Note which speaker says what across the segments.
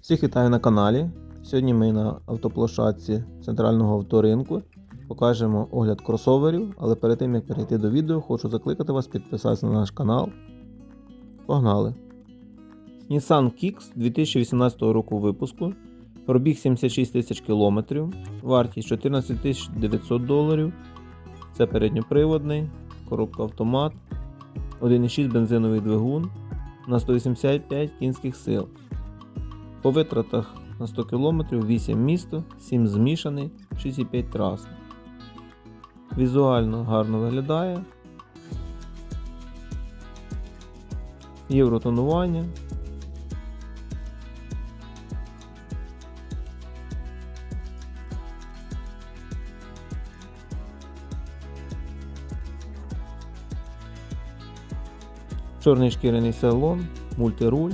Speaker 1: Всіх вітаю на каналі. Сьогодні ми на автоплощадці центрального авторинку покажемо огляд кросоверів, але перед тим як перейти до відео, хочу закликати вас підписатися на наш канал. Погнали! Nissan Kicks 2018 року випуску. Пробіг 76 тисяч кілометрів, вартість 14 900 доларів. Це передньоприводний, коробка автомат, 1,6 бензиновий двигун на 185 кінських сил. По витратах на 100 км 8 місто, 7 змішаний, 6,5 трас. Візуально гарно виглядає. Євротонування. Чорний шкіряний салон, мультируль.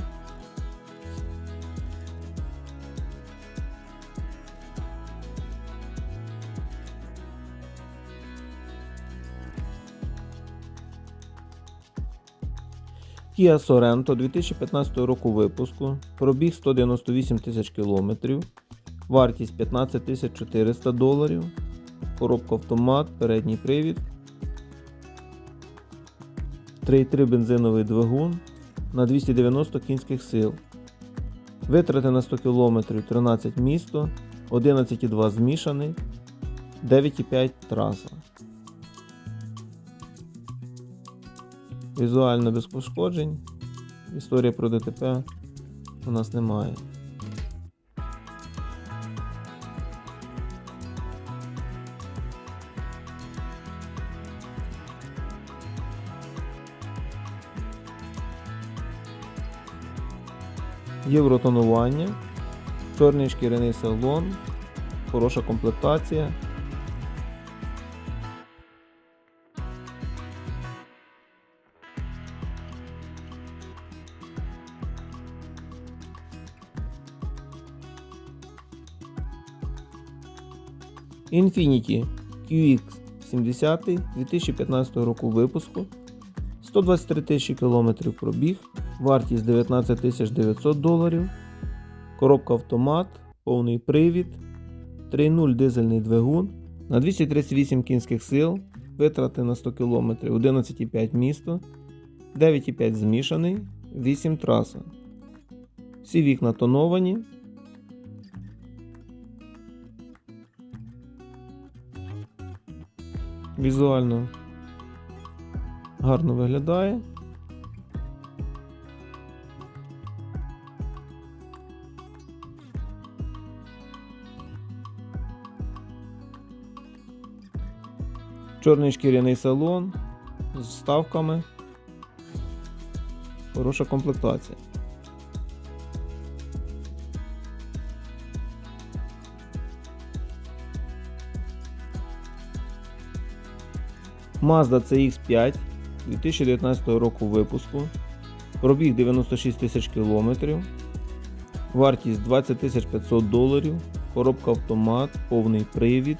Speaker 1: Kia Sorento 2015 року випуску, пробіг 198 тисяч кілометрів, вартість 15 400 доларів, коробка автомат, передній привід, 3,3 бензиновий двигун на 290 кінських сил. Витрати на 100 км 13 місто, 11,2 змішаний, 9,5 траса. Візуально без пошкоджень. Історія про ДТП у нас немає. Євротонування, чорний шкіряний салон, хороша комплектація. Infiniti QX70 2015 року випуску, 123 тисячі кілометрів пробіг, вартість 19 тисяч 900 доларів, коробка автомат, повний привід, 3.0 дизельний двигун. На 238 кінських сил, витрати на 100 км 11,5 місто, 9,5 змішаний, 8 траса. Всі вікна тоновані. Візуально гарно виглядає. Чорний шкіряний салон з вставками. Хороша комплектація. Mazda CX5 2019 року випуску. Пробіг 96 тисяч кілометрів. Вартість 20 тисяч 500 доларів. Коробка автомат, повний привід.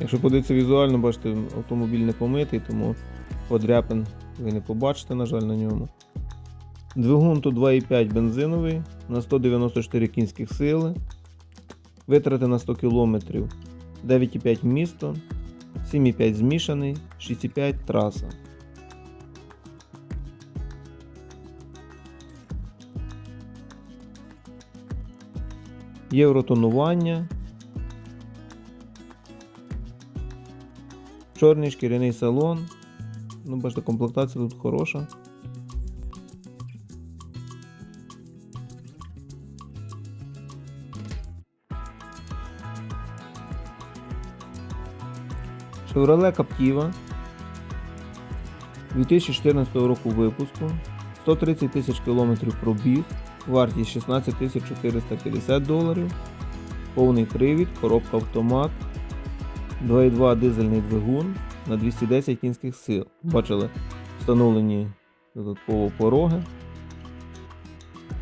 Speaker 1: Якщо подивитися візуально, бачите, автомобіль не помитий, тому подряпин ви не побачите, на жаль, на ньому. Двигун тут 2,5 бензиновий на 194 кінських сили. Витрати на 100 км 9,5 місто, 7,5 змішаний, 6,5 траса. Євротонування. Чорний шкіряний салон. Ну, бачите, комплектація тут хороша. Chevrolet Captiva 2014 року випуску. 130 тисяч кілометрів пробіг, вартість 16 450 доларів, повний привід, коробка автомат, 2,2 дизельний двигун на 210 кінських сил. Бачили встановлені додатково пороги.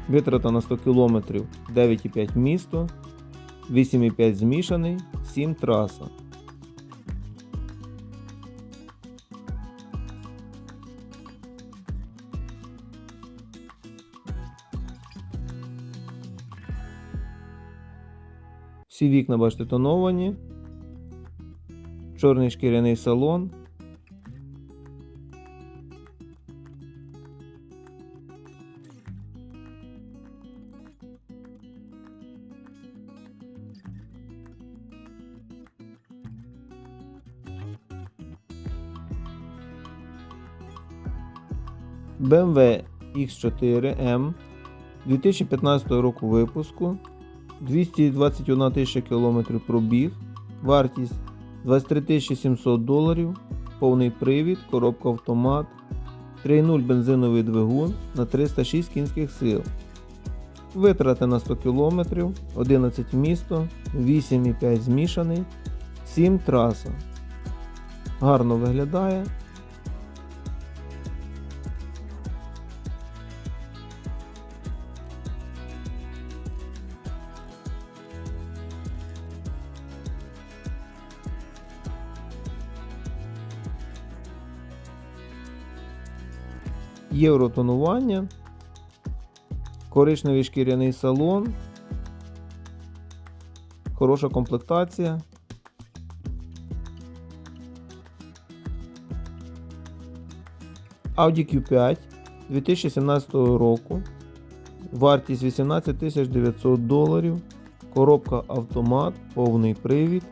Speaker 1: Витрата на 100 км 9,5 місто, 8,5 змішаний, 7 траса. Всі вікна, бачите, тоновані. Чорний шкіряний салон. BMW X4M 2015 року випуску, 221 тисяча кілометрів пробіг, вартість 23 700 доларів, повний привід, коробка автомат, 3.0 бензиновий двигун на 306 кінських сил. Витрати на 100 км, 11 місто, 8,5 змішаний, 7 траса. Гарно виглядає. Євротонування, коричневий шкіряний салон, хороша комплектація. Audi Q5 2017 року. Вартість 18 900 доларів. Коробка автомат, повний привід,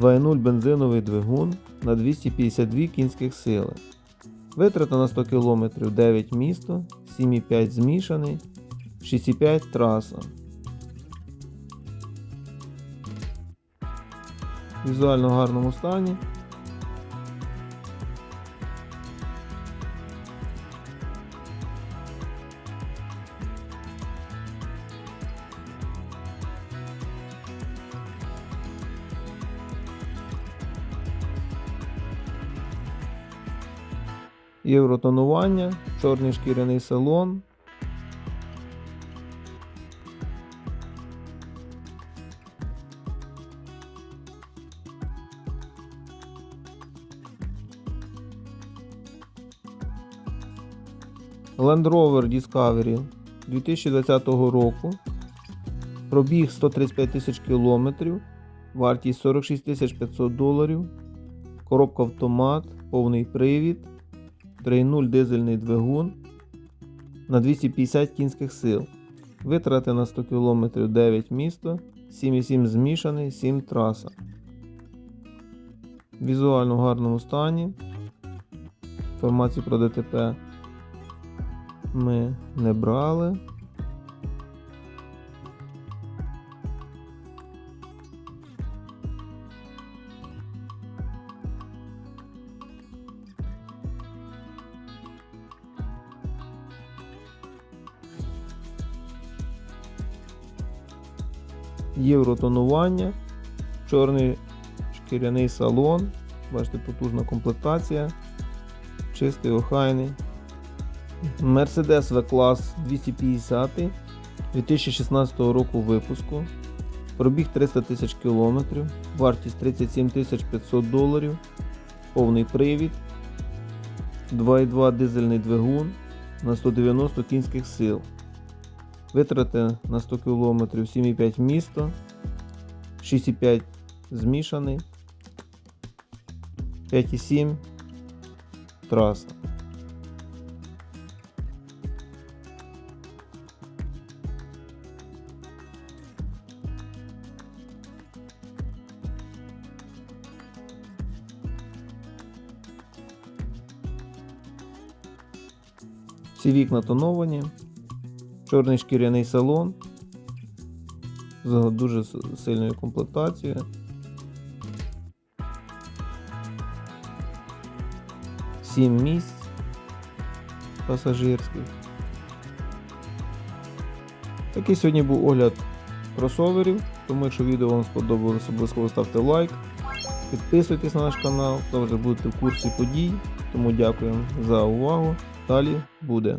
Speaker 1: 2.0 бензиновий двигун на 252 кінських сили. Витрата на 100 км 9 місто, 7,5 змішаний, 6,5 траса. В Візуально гарному стані. Євротонування, чорний шкіряний салон. Land Rover Discovery 2020 року. Пробіг 135 тисяч кілометрів, вартість 46 тисяч 500 доларів, коробка автомат, повний привід, 3.0 дизельний двигун на 250 кінських сил. Витрати на 100 км 9 місто, 7,7 змішаний, 7 траса. Візуально в гарному стані. Інформацію про ДТП ми не брали. Євротонування, чорний шкіряний салон, бачите, потужна комплектація, чистий охайний. Mercedes V-клас 250 2016 року випуску. Пробіг 300 тисяч кілометрів, вартість 37 тисяч 500 доларів, повний привід, 2,2 дизельний двигун на 190 кінських сил. Витрати на 100 км 7,5 місто, 6,5 змішаний, 5,7 траса. Всі вікна тоновані, чорний шкіряний салон з дуже сильною комплектацією. Сім місць пасажирських. Такий сьогодні був огляд кросоверів. Тому якщо відео вам сподобалось, обов'язково ставте лайк. Підписуйтесь на наш канал, завжди будете в курсі подій. Тому дякуємо за увагу. Далі буде.